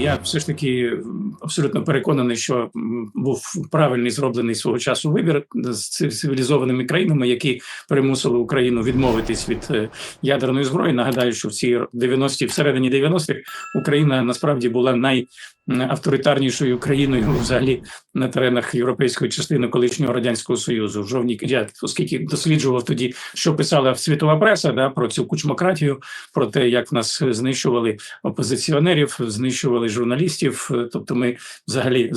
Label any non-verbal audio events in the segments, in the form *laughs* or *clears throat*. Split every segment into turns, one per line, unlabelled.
Я все ж таки абсолютно переконаний, що був правильний зроблений свого часу вибір з ци- цивілізованими країнами, які примусили Україну відмовитись від е, ядерної зброї. Нагадаю, що в ці 90-ті, всередині 90-х Україна насправді була найавторитарнішою країною взагалі на теренах європейської частини колишнього радянського союзу. В жовній я оскільки досліджував тоді, що писала світова преса да про цю кучмократію, про те, як нас знищували опозиціонерів, знищували журналістів. Е, Тобто, ми взагалі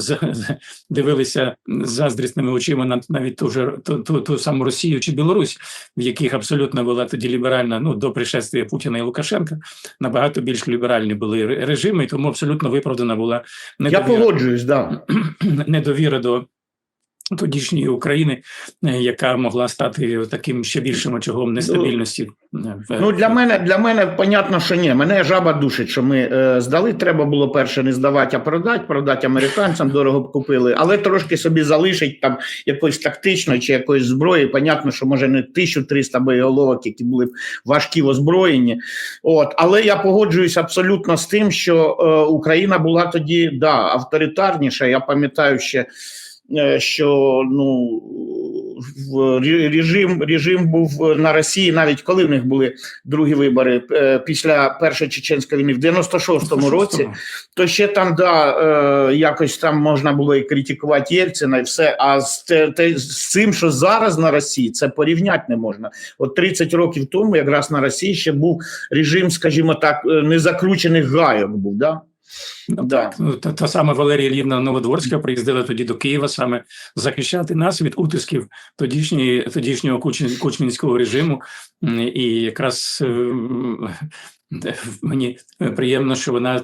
дивилися заздрісними очима на навіть ту же ту, ту, ту саму Росію чи Білорусь, в яких абсолютно була тоді ліберальна, ну до пришествия Путіна і Лукашенка, набагато більш ліберальні були режими, і тому абсолютно виправдана була
Я погоджуюсь, да. *clears throat*
недовіра до. Тодішньої України, е, яка могла стати таким ще більшим очагом нестабільності. е,
Ну для мене для мене понятно, що ні. Мене жаба душить, що ми е, здали. Треба було перше не здавати, а продати, продати американцям, *laughs* дорого б купили, але трошки собі залишить там якоїсь тактичної чи якоїсь зброї. Понятно, що може не 1300 боєголовок, які були б важкі в озброєнні. От, але я погоджуюсь абсолютно з тим, що е, Україна була тоді да авторитарніша. Я пам'ятаю ще. Е, Що ну режим, режим був на Росії, навіть коли в них були другі вибори е, після першої чеченської війни в 96-му році, то ще там да е, якось там можна було і критикувати Єльцина, і все. А з, те, те, з цим, що зараз на Росії, це порівняти не можна. От 30 років тому, якраз на Росії ще був режим, скажімо так, незаключених гайок був. Да? Да.
ну, та, та сама Валерія Лівна Новодворська приїздила тоді до Києва саме захищати нас від утисків тодішньої тодішнього куч, кучмінського режиму. І якраз ем, мені приємно, що вона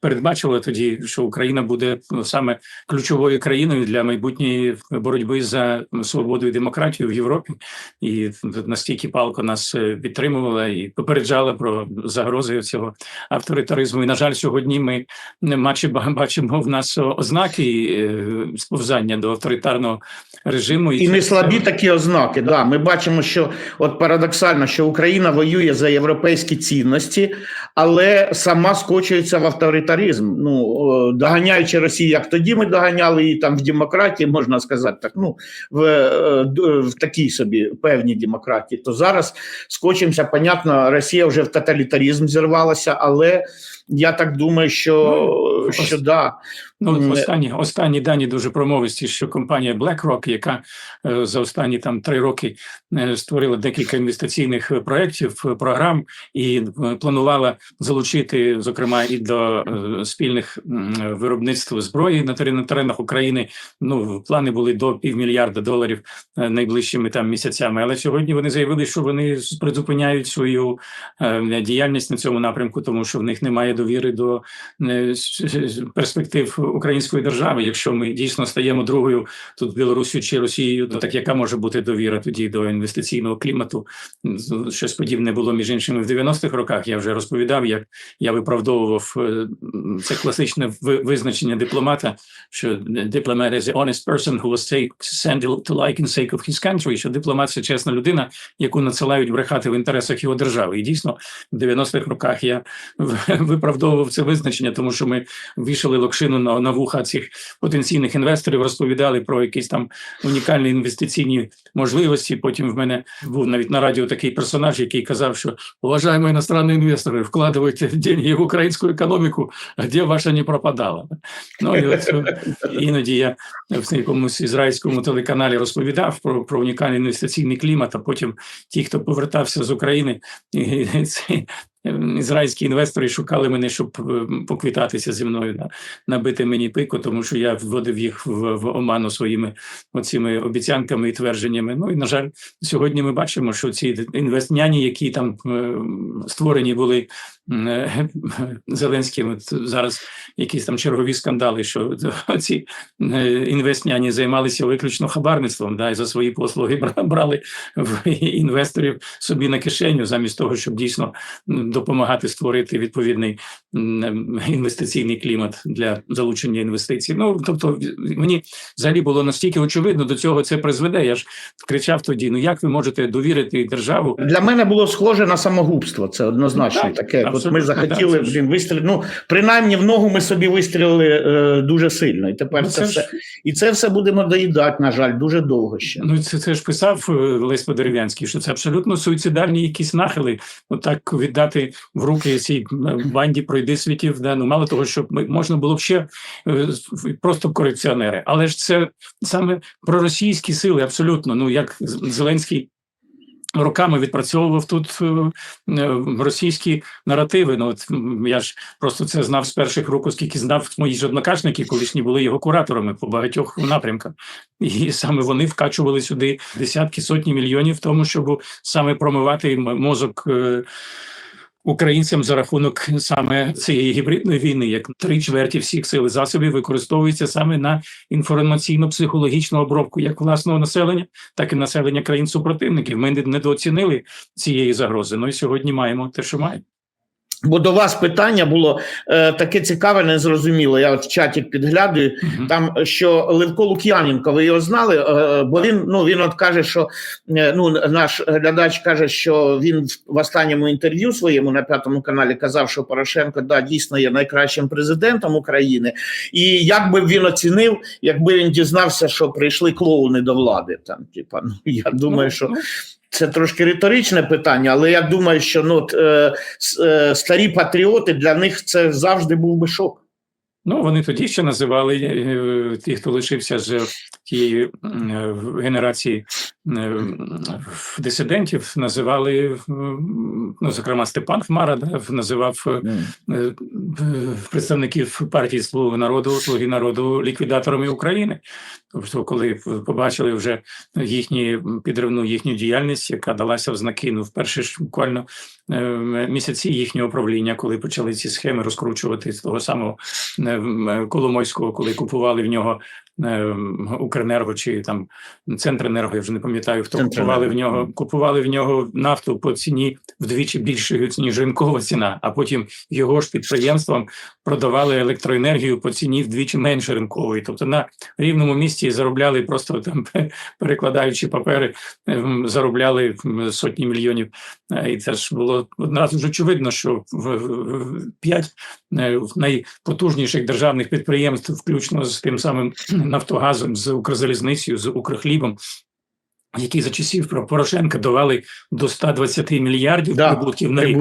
передбачила тоді, що Україна буде саме ключовою країною для майбутньої боротьби за свободу і демократію в Європі, і настільки палко нас е, підтримувала і попереджала про загрози цього авторитаризму. І на жаль, сьогодні ми не бачимо, бачимо в нас ознаки е, сповзання до авторитарного режиму,
І не слабі такі ознаки. Да. Ми бачимо, що от парадоксально, що Україна воює за європейські цінності, але сама скочується в авторитаризм. Ну доганяючи Росію, як тоді ми доганяли її там в демократії, можна сказати, так ну в, е, в такій собі певній демократії. То зараз скочимося, понятно, Росія вже в тоталітаризм зірвалася, але я так думаю, що,
Ну,
що да.
Ну, останні, останні дані дуже промовисті, що компанія BlackRock, яка е, за останні там три роки е, створила декілька інвестиційних е, проєктів, програм і планувала залучити, зокрема, і до спільних виробництв зброї на терен- на теренах України. Ну, плани були до півмільярда доларів найближчими там місяцями. Але сьогодні вони заявили, що вони призупиняють свою діяльність на цьому напрямку, тому що в них немає довіри до перспектив української держави. Якщо ми дійсно стаємо другою тут Білорусію чи Росією, то так яка може бути довіра тоді до інвестиційного клімату? Щось подібне було між іншими в 90-х роках. Я вже розповідав, як я виправдовував е, це класичне визначення дипломата, що дипломат is a honest person who was sent to like in sake of his country, що дипломат це чесна людина, яку надсилають брехати в інтересах його держави. І дійсно в 90-х роках я *laughs* виправдовував це визначення, тому що ми вішали локшину на, на вуха цих потенційних інвесторів, розповідали про якісь там унікальні інвестиційні можливості. Потім в мене був навіть на радіо такий персонаж, який казав, що уважаємо іностранні інвестори, вкладывайте деньги в українську економіку, а де ваша не пропадала. Ну і от е, іноді я в якомусь ізраїльському телеканалі розповідав про, про унікальний інвестиційний клімат. А потім ті, хто повертався з України, ізраїльські інвестори шукали мене, щоб е, поквітатися зі мною, да, набити мені пику, тому що я вводив їх в, в оману своїми оціми обіцянками і твердженнями. Ну і на жаль, сьогодні ми бачимо, що ці інвестняні, які там е, створені були е, *laughs* Зеленським, от зараз якісь там чергові скандали, що *laughs* ці інвестняні займалися виключно хабарництвом, да, і за свої послуги *laughs* брали в інвесторів собі на кишеню, замість того, щоб дійсно допомагати створити відповідний інвестиційний клімат для залучення інвестицій. Ну тобто, мені взагалі було настільки очевидно, до цього це призведе. Я ж кричав тоді: ну як ви можете довірити державу?
Для мене було схоже на самогубство. Це однозначно
Так,
таке. От ми захотіли
ж-
блін, вистріли. Ну, принаймні в ногу ми собі вистрілили е, дуже сильно. І тепер
Ну,
це,
це
все.
ж-
І це все будемо доїдати, на жаль, дуже довго ще.
Ну, це, це ж писав е, Лесь Подерев'янський, що це абсолютно суїцидальні якісь нахили. Отак віддати в руки цій е, банді пройди світів. Да? Ну, мало того, що можна було б ще е, просто корупціонери. Але ж це саме проросійські сили, абсолютно. Ну, як Зеленський. Роками відпрацьовував тут е, російські наративи. Ну от я ж просто це знав з перших рук, оскільки знав мої ж однокашники, колишні були його кураторами по багатьох напрямках. І саме вони вкачували сюди десятки сотні мільйонів, в тому, щоб саме промивати мозок. Українцям за рахунок саме цієї гібридної війни, як три чверті всіх сил і засобів використовуються саме на інформаційно-психологічну обробку як власного населення, так і населення країн супротивників. Ми недооцінили цієї загрози. Ну і сьогодні маємо те, що маємо.
Бо до вас питання було е, таке цікаве, незрозуміле. Я от в чаті підглядаю.
Мгм.
Там що Левко Лук'яненко, ви його знали? Е, Бо він ну він от каже, що е, ну наш глядач каже, що він в- в останньому інтерв'ю своєму на п'ятому каналі казав, що Порошенко да дійсно є найкращим президентом України. І як би він оцінив, якби він дізнався, що прийшли клоуни до влади. Там, типа, ну я думаю,
Ну,
що
ну,
це трошки риторичне питання, але я думаю, що ну, е, е, старі патріоти для них це завжди був би шок.
Ну, вони тоді ще називали е, ті, хто лишився з тієї е, генерації е, дисидентів, називали, ну, зокрема, Степан Хмара да, називав е, е, представників партії Слуги народу, Слуги народу ліквідаторами України. Тобто, коли побачили вже їхні підривну їхню діяльність, яка далася в знаки ну, в перші ж буквально е, місяці їхнього правління, коли почали ці схеми розкручувати з того самого е, Коломойського, коли купували в нього е, Укренерго чи там Центренерго, я вже не пам'ятаю, хто купували в нього, купували в нього нафту по ціні вдвічі більшою, ніж ринкова ціна, а потім його ж підприємствам продавали електроенергію по ціні вдвічі менше ринкової. Тобто на рівному місці заробляли просто там *laughs* перекладаючи папери, ем, заробляли сотні мільйонів. Е, І це ж було одразу ж очевидно, що в- п'ять е, найпотужніших державних підприємств, включно з тим самим *clears throat* Нафтогазом, з Укрзалізницею, з Укрхлібом, які за часів Про- Порошенка давали до 120 мільярдів
Да,
прибутків на рік.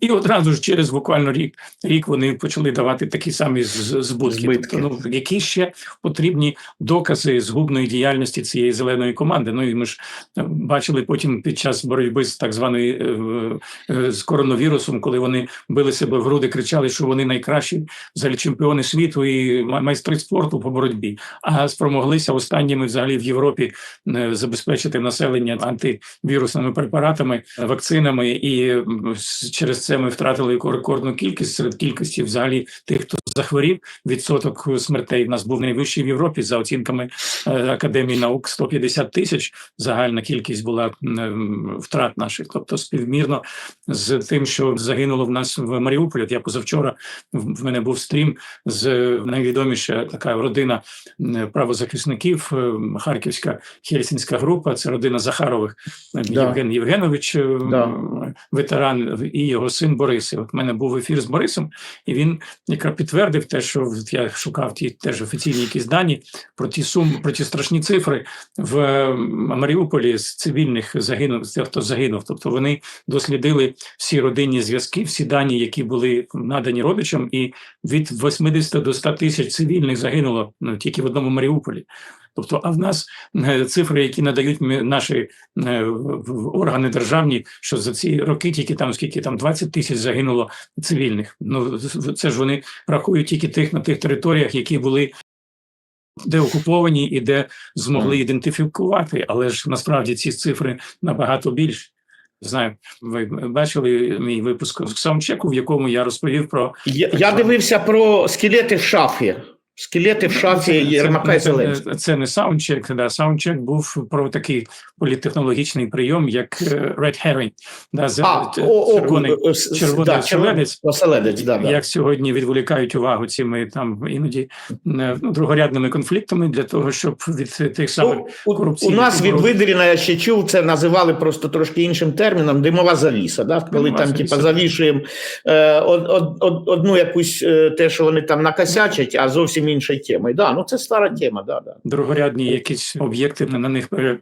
І одразу ж через буквально рік рік вони почали давати такі самі збутки.
Збитки.
Тобто, ну які ще потрібні докази згубної діяльності цієї зеленої команди? Ну і ми ж е, бачили потім під час боротьби з так званою е, е, з коронавірусом, коли вони били себе в груди, кричали, що вони найкращі взагалі чемпіони світу і майстри спорту по боротьбі, а спромоглися останніми взагалі в Європі е, забезпечити населення антивірусними препаратами, вакцинами, і через це ми втратили ко- рекордну кількість серед кількості взагалі тих, хто захворів. Відсоток смертей в нас був найвищий в Європі за оцінками е, Академії наук 150 тисяч. Загальна кількість була втрат наших, тобто співмірно з тим, що загинуло в нас в Маріуполі. От Я позавчора в мене був стрім з найвідоміша така родина правозахисників, Харківська Хельсінська група. Це родина Захарових е,
Да.
Євген Євгенович, е,
Да.
ветеран, і його син Борис. І От в мене був ефір з Борисом, і він якраз підтвердив те, що я шукав ті теж офіційні якісь дані про ті суми, про ті страшні цифри в Маріуполі з цивільних загинув, з тих, хто загинув. Тобто вони дослідили всі родинні зв'язки, всі дані, які були надані родичам, і від 80 до 100 тисяч цивільних загинуло ну, тільки в одному Маріуполі. Тобто, а в нас е, цифри, які надають наші е, в- в органи державні, що за ці роки тільки там скільки там 20 тисяч загинуло цивільних. Ну це ж вони рахують тільки тих на тих територіях, які були. Де окуповані і де змогли ідентифікувати, але ж насправді ці цифри набагато більше. Знаю, ви бачили мій випуск з саундчеку, в якому я розповів про
Я, я дивився про скелети в шафі. Скелети в шафі Єрмака і
це,
Зеленського.
це не саундчек, да, саундчек був про такий політтехнологічний прийом, як е, Red Herring, да,
А,
т-
о, о,
червоний, червоний
да,
оселедець.
оселедець, да, да.
як сьогодні відволікають увагу цими там іноді е, ну, другорядними конфліктами для того, щоб від тих самих
Ну, у, у нас від Видеріна я ще чув, це називали просто трошки іншим терміном димова завіса. Да? Коли
Димова
там типа, завішуємо е, од, од, од, одну якусь е, те, що вони там накосячать, а зовсім інша темою. Да, ну це стара тема, да, да.
другорядні якісь об'єкти на них пере-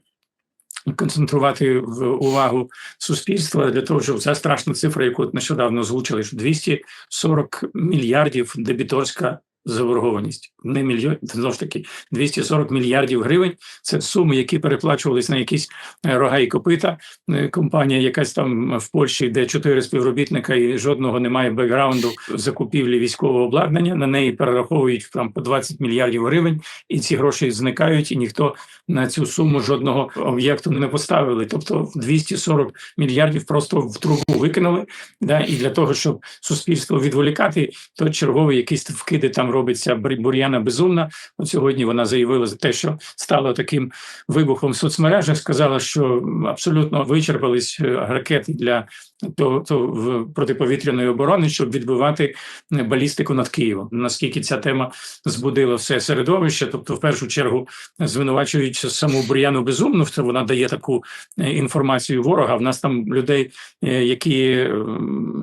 концентрувати в увагу суспільства для того, щоб ця страшна цифра, яку нещодавно озвучили, що 240 мільярдів дебіторська заборгованість. Не мільйон, знову ж таки, 240 мільярдів гривень. Це суми, які переплачувались на якісь е, рога і копита. Е, Компанія якась там в Польщі, де чотири співробітника і жодного немає бекграунду закупівлі військового обладнання. На неї перераховують там по 20 мільярдів гривень, і ці гроші зникають, і ніхто на цю суму жодного об'єкту не поставили. Тобто 240 мільярдів просто в трубу викинули. Да, і для того, щоб суспільство відволікати, то черговий якісь вкиди там робиться Бур'яна Безумна. От сьогодні вона заявила за те, що стало таким вибухом в соцмережах. Сказала, що абсолютно вичерпались е, ракети для то, то в протиповітряної оборони, щоб відбивати е, балістику над Києвом. Наскільки ця тема збудила все середовище, тобто, в першу чергу, звинувачують саму Бур'яну Безумну, що вона дає таку е, інформацію ворога. В нас там людей, е, які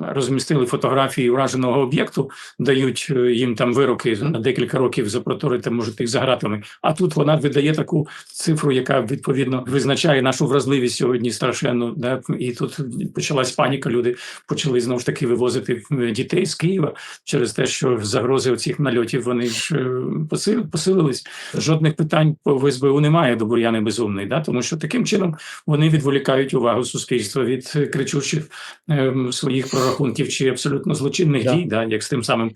розмістили фотографії ураженого об'єкту, дають їм там вироки на декілька років за проторити, може тих за гратами. А тут вона видає таку цифру, яка відповідно визначає нашу вразливість сьогодні страшенну. Да? І тут почалась паніка. Люди почали знову ж таки вивозити е, дітей з Києва через те, що загрози оцих нальотів вони ж е, посилились. Жодних питань по СБУ немає до Бур'яни Безумної, да? тому що таким чином вони відволікають увагу суспільства від е, кричучих ем, своїх прорахунків чи абсолютно злочинних
Да.
дій, да? як з тим самим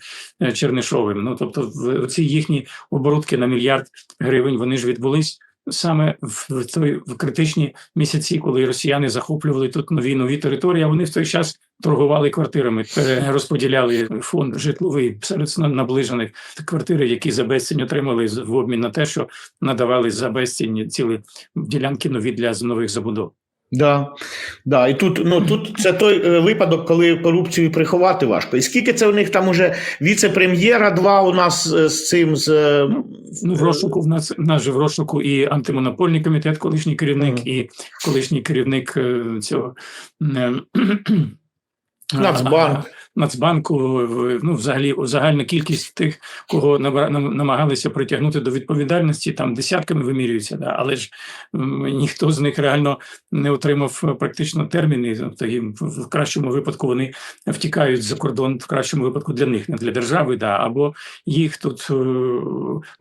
Чернишовим. Ну тобто, ці їхні оборудки на мільярд гривень вони ж відбулись. Саме в той в критичні місяці, коли росіяни захоплювали тут нові нові території, а вони в той час торгували квартирами, розподіляли фонд житловий серед наближених квартири, які за безцінь отримали в обмін на те, що надавали за безцінь цілі ділянки нові для нових забудов.
Да, да. І тут, ну, тут це той е, випадок, коли корупцію приховати важко. І скільки це у них там уже віце-прем'єра два у нас е, з цим з е,
Ну, в розшуку в нас, в нас же в розшуку і антимонопольний комітет, колишній керівник,
mm.
і колишній керівник цього
Нацбанк.
Нацбанку. Ну, взагалі, загальна кількість тих, кого намагалися притягнути до відповідальності, там десятками вимірюється, да, але ж ніхто з них реально не отримав практично терміни. Їм в кращому випадку вони втікають за кордон, в кращому випадку для них, не для держави, да, або їх тут е,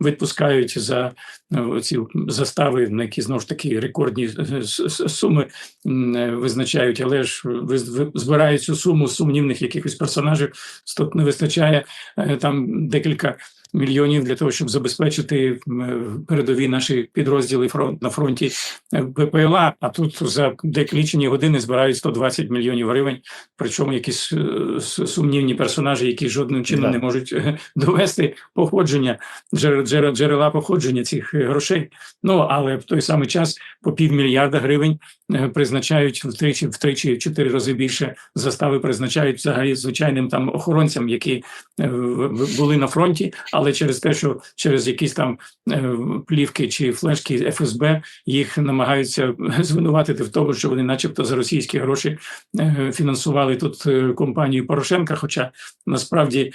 відпускають за е, ці застави, на які знову ж таки рекордні е, суми визначають, але ж збирають цю суму сумнівних якихось персонажів. Тут не вистачає е, там декілька. Мільйонів для того, щоб забезпечити е, передові наші підрозділи фронт на фронті е, ППЛА. А тут за лічені години збирають 120 мільйонів гривень. Причому якісь сумнівні персонажі, які жодним чином
Да.
не можуть довести походження джер- джер- джерела походження цих грошей. Ну але в той самий час по півмільярда гривень призначають втричі, втричі, в чотири рази більше застави призначають взагалі звичайним там охоронцям, які е, були на фронті, але через те, що через якісь там е, плівки чи флешки ФСБ їх намагаються звинуватити в тому, що вони, начебто, за російські гроші е, фінансували тут е, компанію Порошенка. Хоча насправді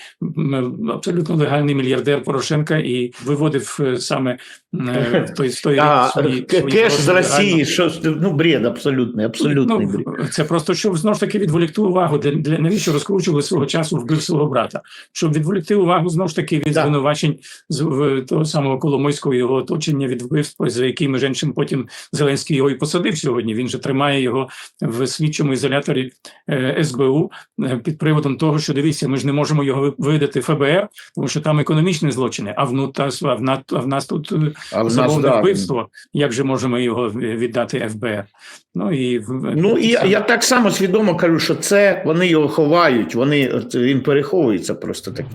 абсолютно легальний мільярдер Порошенка і виводив е, саме е, в той, в той
а,
рік свої,
к-
свої
кеш
гроші
з
легально.
Росії. Що ж ти- ну бред абсолютний, абсолютний бред.
Ну, це просто щоб знову ж таки відволікти увагу. Для, для навіщо розкручували свого часу вбив свого брата? Щоб відволікти увагу знову ж таки від звинувачень з в, того самого Коломойського його оточення від вбивства, за якими женшим потім Зеленський його і посадив сьогодні. Він же тримає його в слідчому ізоляторі е, СБУ е, під приводом того, що дивіться, ми ж не можемо його ви- видати ФБР, тому що там економічні злочини. А в, а в, нас, а в нас тут е,
А в нас
замовне
да.
вбивство. Як же можемо його віддати ФБР? Ну і
Ну і я, я так само свідомо кажу, що це вони його ховають. Вони він переховується просто таки.